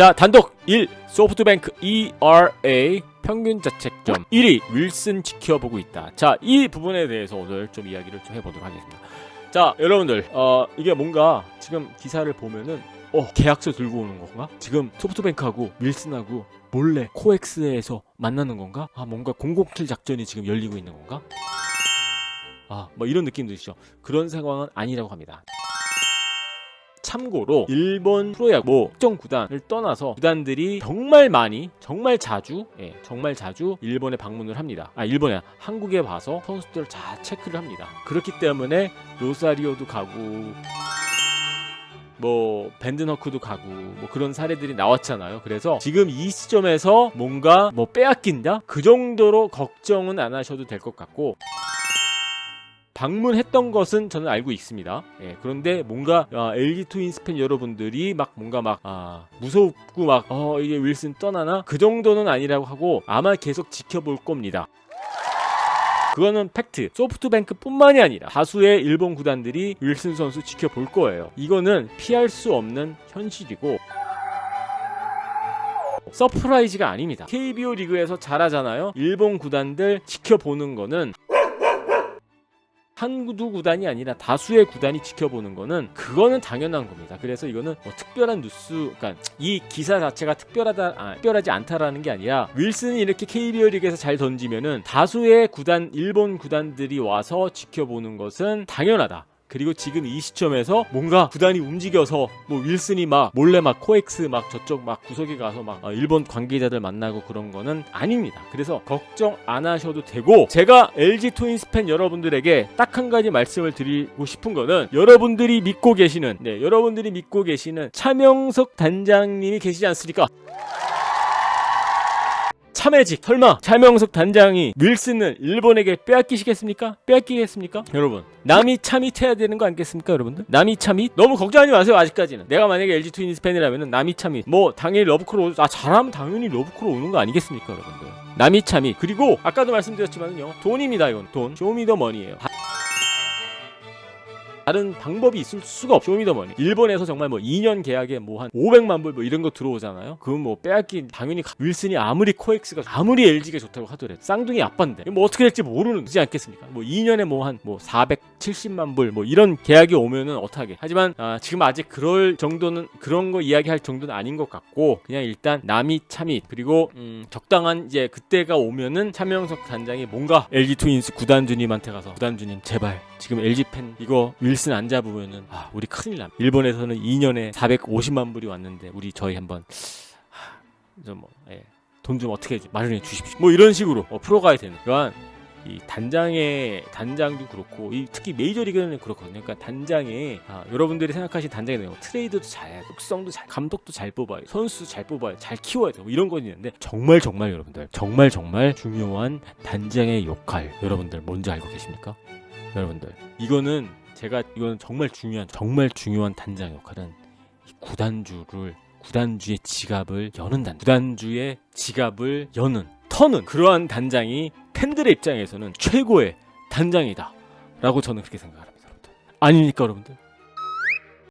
자 단독 1 소프트뱅크 ERA 평균 자책점 1위 윌슨 지켜보고 있다. 자 이 부분에 대해서 오늘 좀 이야기를 좀 해보도록 하겠습니다. 자 여러분들 어 이게 뭔가 지금 기사를 보면은 어 계약서 들고 오는 건가? 지금 소프트뱅크하고 윌슨하고 몰래 코엑스에서 만나는 건가? 아 뭔가 007 작전이 지금 열리고 있는 건가? 아 뭐 이런 느낌 드시죠? 그런 상황은 아니라고 합니다. 참고로 일본 프로야구 뭐 특정 구단을 떠나서 구단들이 정말 많이 정말 자주 예, 정말 자주 일본에 방문을 합니다. 아 일본에 한국에 와서 선수들을 다 체크를 합니다. 그렇기 때문에 로사리오도 가고 뭐 밴드너크도 가고 뭐 그런 사례들이 나왔잖아요. 그래서 지금 이 시점에서 뭔가 뭐 빼앗긴다 그 정도로 걱정은 안 하셔도 될 것 같고 방문했던 것은 저는 알고 있습니다. 예, 그런데 뭔가 아, LG 트윈스 팬 여러분들이 막 뭔가 막 아, 무섭고 막 어, 이게 윌슨 떠나나 그 정도는 아니라고 하고 아마 계속 지켜볼 겁니다. 그거는 팩트. 소프트뱅크뿐만이 아니라 다수의 일본 구단들이 윌슨 선수 지켜볼 거예요. 이거는 피할 수 없는 현실이고 서프라이즈가 아닙니다. KBO 리그에서 잘하잖아요. 일본 구단들 지켜보는 거는 한두 구단이 아니라 다수의 구단이 지켜보는 거는 그거는 당연한 겁니다. 그래서 이거는 뭐 특별한 뉴스, 그러니까 이 기사 자체가 특별하다, 아, 특별하지 않다라는 게 아니라 윌슨이 이렇게 KBO 리그에서 잘 던지면은 다수의 구단, 일본 구단들이 와서 지켜보는 것은 당연하다. 그리고 지금 이 시점에서 뭔가 구단이 움직여서 뭐 윌슨이 막 몰래 막 코엑스 막 저쪽 막 구석에 가서 막 어, 일본 관계자들 만나고 그런 거는 아닙니다. 그래서 걱정 안 하셔도 되고 제가 LG 트윈스 팬 여러분들에게 딱 한 가지 말씀을 드리고 싶은 거는 여러분들이 믿고 계시는 네, 여러분들이 믿고 계시는 차명석 단장님이 계시지 않습니까? 참해직. 설마 차명석 단장이 윌슨을 일본에게 빼앗기시겠습니까? 빼앗기겠습니까? 여러분 남이 참이해야 되는 거 아니겠습니까 여러분들? 남이 참이? 너무 걱정하지 마세요 아직까지는. 내가 만약에 LG 트윈스 팬이라면 남이 참이. 뭐 당연히 러브콜 오, 아 잘하면 당연히 러브콜 오는 거 아니겠습니까 여러분들? 남이 참이. 그리고 아까도 말씀드렸지만요 돈입니다 이건. 돈. 쇼미더머니예요 다른 방법이 있을 수가 없. 쇼미더머니. 일본에서 정말 뭐 2년 계약에 뭐 한 500만 불 뭐 이런 거 들어오잖아요. 그건 뭐 빼앗기 당연히 가- 윌슨이 아무리 코엑스가 아무리 LG가 좋다고 하더라도 쌍둥이 아빠인데 뭐 어떻게 될지 모르는 거지 않겠습니까? 뭐 2년에 뭐한뭐 470만 불 뭐 이런 계약이 오면은 어떡하게. 하지만 아, 지금 아직 그럴 정도는 그런 거 이야기할 정도는 아닌 것 같고 그냥 일단 남이 참이 그리고 음, 적당한 이제 그때가 오면은 차명석 단장이 뭔가 LG 트윈스 구단주님한테 가서 구단주님 제발 지금 LG 팬 이거 윌슨 안 잡으면은 아 우리 큰일 납니다. 일본에서는 2년에 450만 불이 왔는데 우리 저희 한번 좀돈 좀 어떻게 좀 마련해 주십시오. 뭐 이런 식으로 어, 풀어가야 되는 그러한 이 단장의 단장도 그렇고 이 특히 메이저 리그는 그렇거든요. 그러니까 단장의 아, 여러분들이 생각하신 단장의 내용 트레이드도 돼, 속성도 잘, 감독도 잘 뽑아야 돼, 선수 잘 뽑아야 돼, 잘 키워야 돼, 뭐 이런 건 있는데 정말 정말 여러분들 정말 정말 중요한 단장의 역할 여러분들 뭔지 알고 계십니까? 여러분들 이거는 제가 이거는 정말 중요한 정말 중요한 단장 역할은 이 구단주를 구단주의 지갑을 여는 단 구단주의 지갑을 여는 터는 그러한 단장이 팬들의 입장에서는 최고의 단장이다 라고 저는 그렇게 생각합니다 여러분들. 아닙니까 여러분들